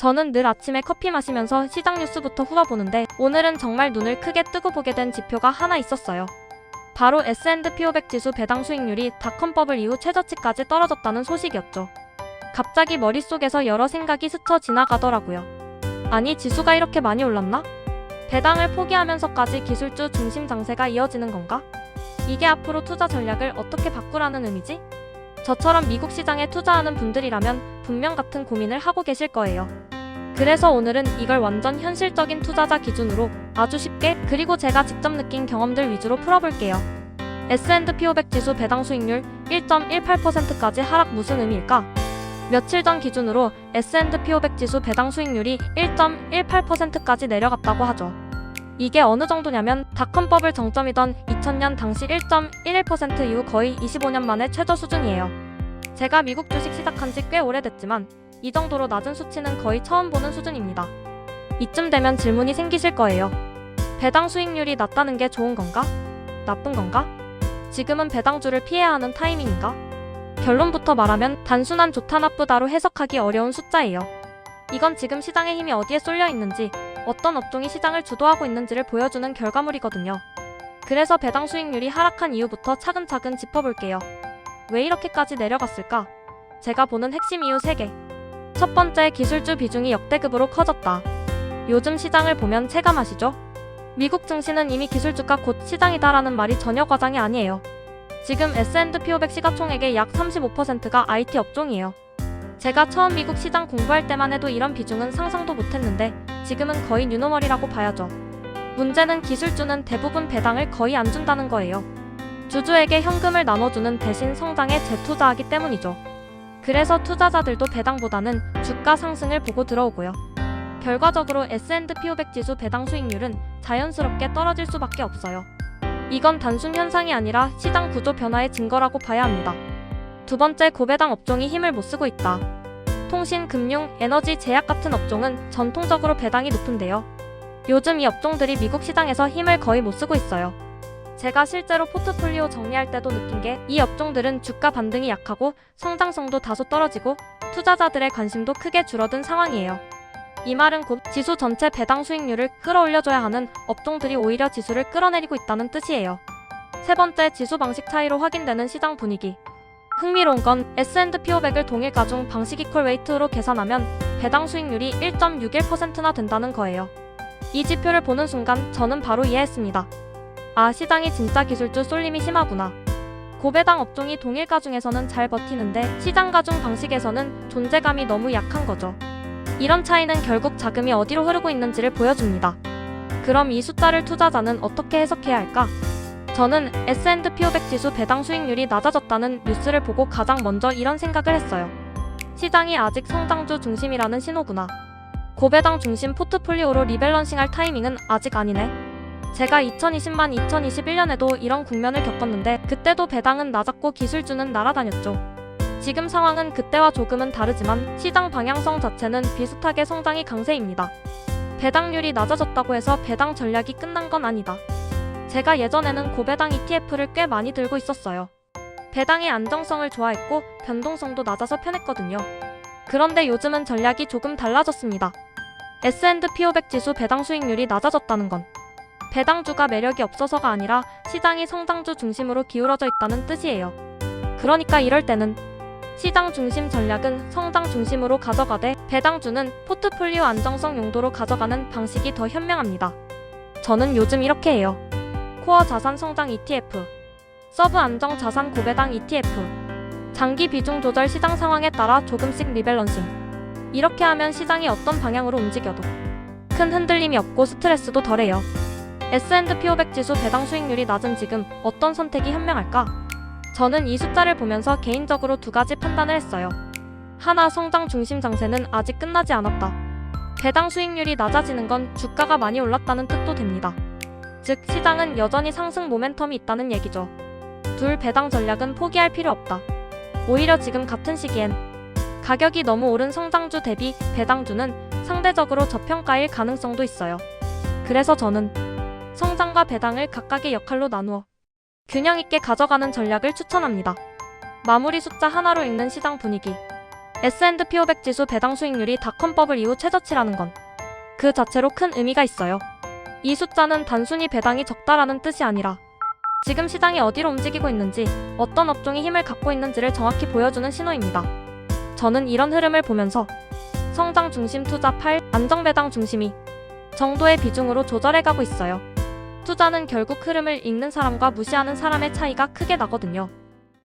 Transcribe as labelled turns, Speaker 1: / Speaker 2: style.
Speaker 1: 저는 늘 아침에 커피 마시면서 시장 뉴스부터 훑어보는데 오늘은 정말 눈을 크게 뜨고 보게 된 지표가 하나 있었어요. 바로 S&P 500 지수 배당 수익률이 닷컴 버블 이후 최저치까지 떨어졌다는 소식이었죠. 갑자기 머릿속에서 여러 생각이 스쳐 지나가더라고요. 아니, 지수가 이렇게 많이 올랐나? 배당을 포기하면서까지 기술주 중심 장세가 이어지는 건가? 이게 앞으로 투자 전략을 어떻게 바꾸라는 의미지? 저처럼 미국 시장에 투자하는 분들이라면 분명 같은 고민을 하고 계실 거예요. 그래서 오늘은 이걸 완전 현실적인 투자자 기준으로 아주 쉽게 그리고 제가 직접 느낀 경험들 위주로 풀어볼게요. S&P 500 지수 배당 수익률 1.18%까지 하락 무슨 의미일까? 며칠 전 기준으로 S&P 500 지수 배당 수익률이 1.18%까지 내려갔다고 하죠. 이게 어느 정도냐면 닷컴법을 정점이던 2000년 당시 1.11% 이후 거의 25년 만에 최저 수준이에요. 제가 미국 주식 시작한 지 꽤 오래됐지만 이 정도로 낮은 수치는 거의 처음 보는 수준입니다. 이쯤 되면 질문이 생기실 거예요. 배당 수익률이 낮다는 게 좋은 건가? 나쁜 건가? 지금은 배당주를 피해야 하는 타이밍인가? 결론부터 말하면 단순한 좋다 나쁘다로 해석하기 어려운 숫자예요. 이건 지금 시장의 힘이 어디에 쏠려 있는지, 어떤 업종이 시장을 주도하고 있는지를 보여주는 결과물이거든요. 그래서 배당 수익률이 하락한 이유부터 차근차근 짚어볼게요. 왜 이렇게까지 내려갔을까? 제가 보는 핵심 이유 3개. 첫 번째, 기술주 비중이 역대급으로 커졌다. 요즘 시장을 보면 체감하시죠? 미국 증시는 이미 기술주가 곧 시장이다라는 말이 전혀 과장이 아니에요. 지금 S&P 500 시가총액의 약 35%가 IT 업종이에요. 제가 처음 미국 시장 공부할 때만 해도 이런 비중은 상상도 못했는데 지금은 거의 뉴노멀이라고 봐야죠. 문제는 기술주는 대부분 배당을 거의 안 준다는 거예요. 주주에게 현금을 나눠주는 대신 성장에 재투자하기 때문이죠. 그래서 투자자들도 배당보다는 주가 상승을 보고 들어오고요. 결과적으로 S&P 500 지수 배당 수익률은 자연스럽게 떨어질 수밖에 없어요. 이건 단순 현상이 아니라 시장 구조 변화의 증거라고 봐야 합니다. 두 번째 고배당 업종이 힘을 못 쓰고 있다. 통신, 금융, 에너지, 제약 같은 업종은 전통적으로 배당이 높은데요. 요즘 이 업종들이 미국 시장에서 힘을 거의 못 쓰고 있어요. 제가 실제로 포트폴리오 정리할 때도 느낀 게 이 업종들은 주가 반등이 약하고 성장성도 다소 떨어지고 투자자들의 관심도 크게 줄어든 상황이에요. 이 말은 곧 지수 전체 배당 수익률을 끌어올려줘야 하는 업종들이 오히려 지수를 끌어내리고 있다는 뜻이에요. 세 번째, 지수 방식 차이로 확인되는 시장 분위기. 흥미로운 건 S&P 500을 동일 가중 방식 이퀄 웨이트로 계산하면 배당 수익률이 1.61%나 된다는 거예요. 이 지표를 보는 순간 저는 바로 이해했습니다. 아, 시장이 진짜 기술주 쏠림이 심하구나. 고배당 업종이 동일 가중에서는 잘 버티는데 시장 가중 방식에서는 존재감이 너무 약한 거죠. 이런 차이는 결국 자금이 어디로 흐르고 있는지를 보여줍니다. 그럼 이 숫자를 투자자는 어떻게 해석해야 할까? 저는 S&P 500 지수 배당 수익률이 낮아졌다는 뉴스를 보고 가장 먼저 이런 생각을 했어요. 시장이 아직 성장주 중심이라는 신호구나. 고배당 중심 포트폴리오로 리밸런싱할 타이밍은 아직 아니네. 제가 2020만 2021년에도 이런 국면을 겪었는데 그때도 배당은 낮았고 기술주는 날아다녔죠. 지금 상황은 그때와 조금은 다르지만 시장 방향성 자체는 비슷하게 성장이 강세입니다. 배당률이 낮아졌다고 해서 배당 전략이 끝난 건 아니다. 제가 예전에는 고배당 ETF를 꽤 많이 들고 있었어요. 배당의 안정성을 좋아했고 변동성도 낮아서 편했거든요. 그런데 요즘은 전략이 조금 달라졌습니다. S&P 500 지수 배당 수익률이 낮아졌다는 건 배당주가 매력이 없어서가 아니라 시장이 성장주 중심으로 기울어져 있다는 뜻이에요. 그러니까 이럴 때는 시장 중심 전략은 성장 중심으로 가져가되 배당주는 포트폴리오 안정성 용도로 가져가는 방식이 더 현명합니다. 저는 요즘 이렇게 해요. 코어 자산 성장 ETF, 서브 안정 자산 고배당 ETF, 장기 비중 조절 시장 상황에 따라 조금씩 리밸런싱. 이렇게 하면 시장이 어떤 방향으로 움직여도 큰 흔들림이 없고 스트레스도 덜해요. S&P 500 지수 배당 수익률이 낮은 지금 어떤 선택이 현명할까? 저는 이 숫자를 보면서 개인적으로 두 가지 판단을 했어요. 하나, 성장 중심 장세는 아직 끝나지 않았다. 배당 수익률이 낮아지는 건 주가가 많이 올랐다는 뜻도 됩니다. 즉, 시장은 여전히 상승 모멘텀이 있다는 얘기죠. 둘, 배당 전략은 포기할 필요 없다. 오히려 지금 같은 시기엔 가격이 너무 오른 성장주 대비 배당주는 상대적으로 저평가일 가능성도 있어요. 그래서 저는 성장과 배당을 각각의 역할로 나누어 균형 있게 가져가는 전략을 추천합니다. 마무리 숫자 하나로 읽는 시장 분위기. S&P 500 지수 배당 수익률이 닷컴 버블 이후 최저치라는 건 그 자체로 큰 의미가 있어요. 이 숫자는 단순히 배당이 적다라는 뜻이 아니라 지금 시장이 어디로 움직이고 있는지 어떤 업종이 힘을 갖고 있는지를 정확히 보여주는 신호입니다. 저는 이런 흐름을 보면서 성장 중심 투자 8, 안정 배당 중심이 정도의 비중으로 조절해 가고 있어요. 투자는 결국 흐름을 읽는 사람과 무시하는 사람의 차이가 크게 나거든요.